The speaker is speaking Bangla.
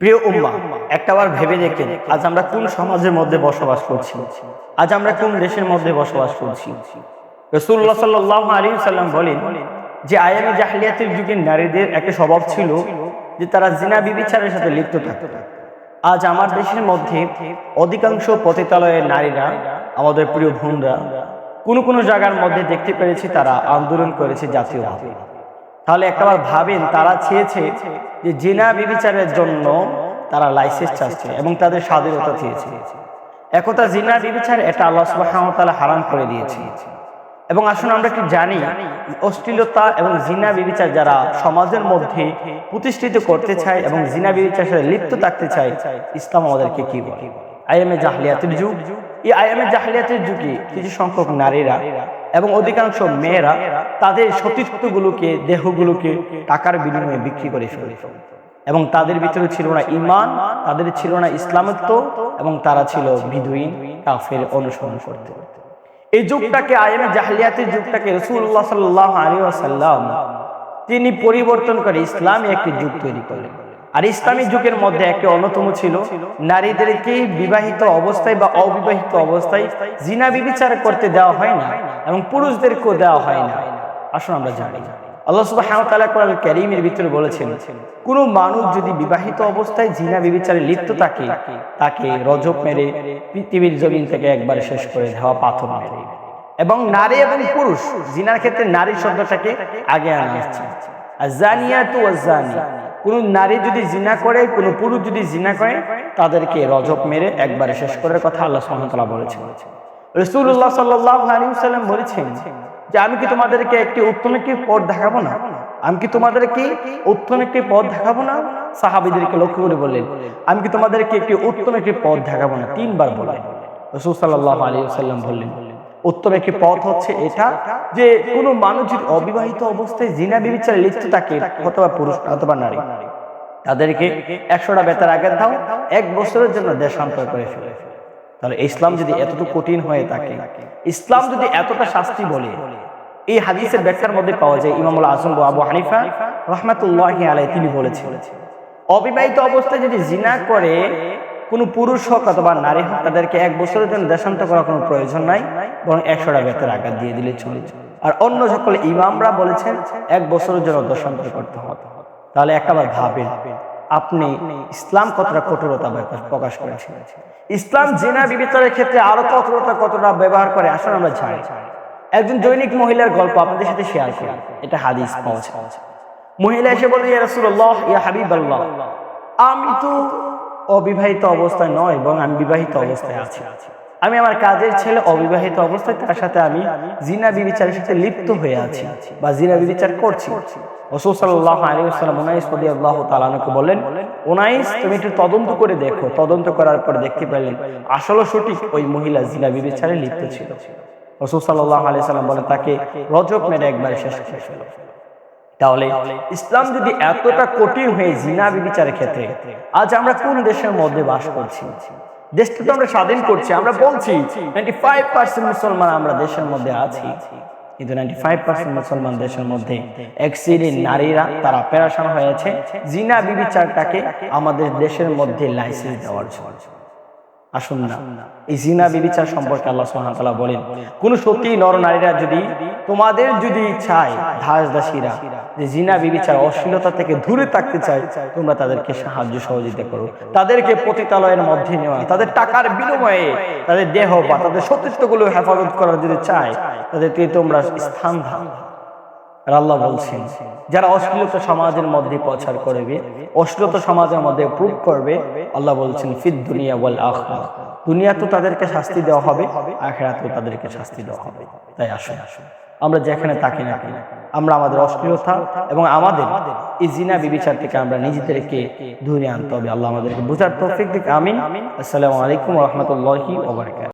প্রিয় উম্মা একটাবার ভেবে দেখেন আজ আমরা কোন সমাজের মধ্যে বসবাস করছি? আজ আমরা কোন দেশের মধ্যে বসবাস করছি? রসুল্লাহ সাল্লাহ আলী সাল্লাম বলেন যে আয়ামি জাহলিয়াতের যুগের নারীদের একটা স্বভাব ছিল যে তারা জিনা বিবিচারের সাথে লিপ্ত থাকত। আজ আমার দেশের মধ্যে অধিকাংশ পতিতালয়ের নারীরা আমাদের প্রিয় বোনরা কোনো কোনো জায়গার মধ্যে দেখতে পেরেছি তারা আন্দোলন করেছে জাতীয়ভাবে। তাহলে একটাবার ভাবেন, তারা চেয়েছে যে জেনা বিবিচারের জন্য তারা লাইসেন্স চাচ্ছে এবং তাদের স্বাধীনতা চেয়েছে। একতা জিনা বিবিচার এটা আল্লাহ ওয়া হারাম করে দিয়েছে। এবং আসুন আমরা কি জানি অশ্লীলতা এবং জিনা বিবিচার যারা সমাজের মধ্যে প্রতিষ্ঠিত করতে চায় এবং জিনা বিবিচার সাথে লিপ্ত থাকতে চায়, ইসলাম আমাদেরকে কি বলে? আইএমএ জাহলিয়াতের যুগ। এই আইএমএ জাহলিয়াতের যুগে কিছু সংখ্যক নারীরা এবং অধিকাংশ মেয়েরা তাদের সতীত্বগুলোকে দেহগুলোকে টাকার বিনিময়ে বিক্রি করে ফেলে এবং তাদের ভিতরে ছিল না ইমান, তাদের ছিল না ইসলামত্ব, এবং তারা ছিল বিধুইন কাফের অনুসরণ করতে। এই যুগটাকে আইএমএ জাহলিয়াতের যুগটাকে রসুল্লাহ সাল্লাহ আলী আসাল্লাম তিনি পরিবর্তন করে ইসলামী একটি যুগ তৈরি করলেন। আর ইসলামী যুগের মধ্যে একটি অন্যতম ছিল নারীদেরকে বিবাহিত অবস্থায় বা অবিবাহিত অবস্থায় জিনা বিবিচার করতে দেওয়া হয় না এবং পুরুষদেরকেও দেওয়া হয় না। আসুন আমরা জানি। আল্লাহ সুবহানাহু কোরআন কারীমের ভিতরে বলেছেন কোন মানুষ যদি বিবাহিত অবস্থায় জিনা বিবিচারে লিপ্ত থাকে তাকে রজব মেরে পৃথিবীর জমিন থেকে একবার শেষ করে দেওয়া পাথর মেরে। এবং নারী এবং পুরুষ জিনার ক্ষেত্রে নারী শব্দটাকে আগে আনা হচ্ছে। আর জানিয়াতু ওয়াজানি কোন নারী যদি জিনা করে, কোন পুরুষ যদি জিনা করে, তাদেরকে রজব মেরে একবারে শেষ করার কথা আল্লাহ তাআলা বলেছেন। রসুল্লাহ সাল্লাহ আলী সাল্লাম বলেছেন যে, আমি কি তোমাদেরকে একটি উত্তম একটি পথ দেখাবো না? আমি কি তোমাদেরকে উত্তম একটি পথ দেখাবো না? সাহাবিদেরকে লক্ষ্য করে বললেন, আমি কি তোমাদেরকে একটি উত্তম একটি পথ দেখাবো না? তিনবার বললেন। রসুল সাল্লাহ আলী সাল্লাম বললেন উত্তম একটি পথ হচ্ছে এটা যে কোনো মানুষ যদি অবিবাহিত অবস্থায় জিনা বিবিচারে লিপ্ত থাকে অথবা পুরুষ অথবা নারী। তাদেরকে একশোটা বেতার আগে দাও এক বছরের জন্য দেশান্তর করে ফেলে। তাহলে ইসলাম যদি এতটুকু কঠিন হয়ে থাকে ইসলাম যদি এতটা শাস্তি বলে এই হাদিসের ব্যাখ্যার মধ্যে পাওয়া যায় ইমামুল আজম আবু হানিফা রহমাতুল্লাহ আলাই তিনি বলেছেন অবিবাহিত অবস্থায় যদি জিনা করে কোনো পুরুষ হোক অথবা নারী হোক তাদেরকে এক বছরের জন্য দেশান্তর করার কোনো প্রয়োজন নাই বরং একশোটা বেতের আঘাত দিয়ে দিলে চলে। আর অন্য সকল ইমামরা বলেছেন, এক বছরের জন্য দেশান্তর করতে হবে। তাহলে একটাবার ভাবেন, আপনি ইসলাম কতটা কঠোরতা প্রকাশ করেছেন? ইসলাম জেনা বিবেচনার ক্ষেত্রে আরও কঠোরতা কতটা ব্যবহার করে আসলে আমরা জানি। একজন দৈনিক মহিলার গল্প আপনাদের সাথে শেয়ার করি। এটা হাদিস পাওয়া মহিলা এসে বলে ইয়া রাসূলুল্লাহ, ইয়া আমি তো অবিবাহিত অবস্থায় নয়, বরং আমি বিবাহিত অবস্থায় আছি। আমি আমার কাজের ছেলে অবিবাহিত অবস্থায়, তার সাথে আমি জিনা বিবিচারের সাথে লিপ্ত হয়ে আছি বা জিনা বিবিচার করছি। রসুল সাল্লাহ আলী আসসালাম ওনাইস আল্লাহ বললেন ওনাইস তুমি একটু তদন্ত করে দেখো। তদন্ত করার পর দেখতে পেলেন আসলে সঠিক ওই মহিলা জিনা বিবিচারে লিপ্ত ছিল। রসুল সাল্লাহ আলি সাল্লাম তাকে রজব মেরে একবার শেষ করে ফেল। তাহলে ইসলাম যদি এতটা কঠিন হয়ে জিনা বিবিচারের ক্ষেত্রে, আজ আমরা কোন দেশের মধ্যে বাস করছি? দেশটা তো আমরা স্বাধীন করছি আমরা বলছি নাইনটি ফাইভ পার্সেন্ট মুসলমান আমরা দেশের মধ্যে আছি। কিন্তু নাইনটি ফাইভ পার্সেন্ট মুসলমান দেশের মধ্যে এক শ্রেণির নারীরা তারা পেরাশান হয়েছে। জিনা বিবিচারটাকে আমাদের দেশের মধ্যে লাইসেন্স দেওয়ার জন্য। আসুন না। এই জিনা বিবিচার সম্পর্কে আল্লাহ সুহামতাল্লাহ বলেন কোন সত্যি নর নারীরা যদি তোমাদের যদি চায় ধাস দাসীরা যে জিনা বিবিচার অশ্লীলতা থেকে দূরে থাকতে চায়, তোমরা তাদেরকে সাহায্য সহযোগিতা করো। তাদেরকে পতিতালয়ের মধ্যে নেওয়া তাদের টাকার বিনিময়ে তাদের দেহ বা তাদের সতীত্বগুলো হেফাজত করার যদি চায়, তাদেরকে তোমরা স্থান আর আল্লাহ বলছেন, যারা অশ্লীলতা সমাজের মধ্যে প্রচার করবে, অশ্লীলতা সমাজের মধ্যে প্রুভ করবে, আল্লাহ বলছেন, ফিদ দুনিয়া বল আখরা দুনিয়া তো তাদেরকে শাস্তি দেওয়া হবে, আখেরাতেও তাদেরকে শাস্তি দেওয়া হবে। তাই আসুন। আমরা যেখানে তাকি না আমরা আমাদের অশ্লীলতা এবং আমাদের এই জিনা বিবিচার থেকে আমরা নিজেদেরকে ধরে আনতে হবে। আল্লাহ আমাদেরকে বুঝার তৌফিক দিক। আমিন। আসসালামু আলাইকুম রহমতুল্লাহি ওবরাকাত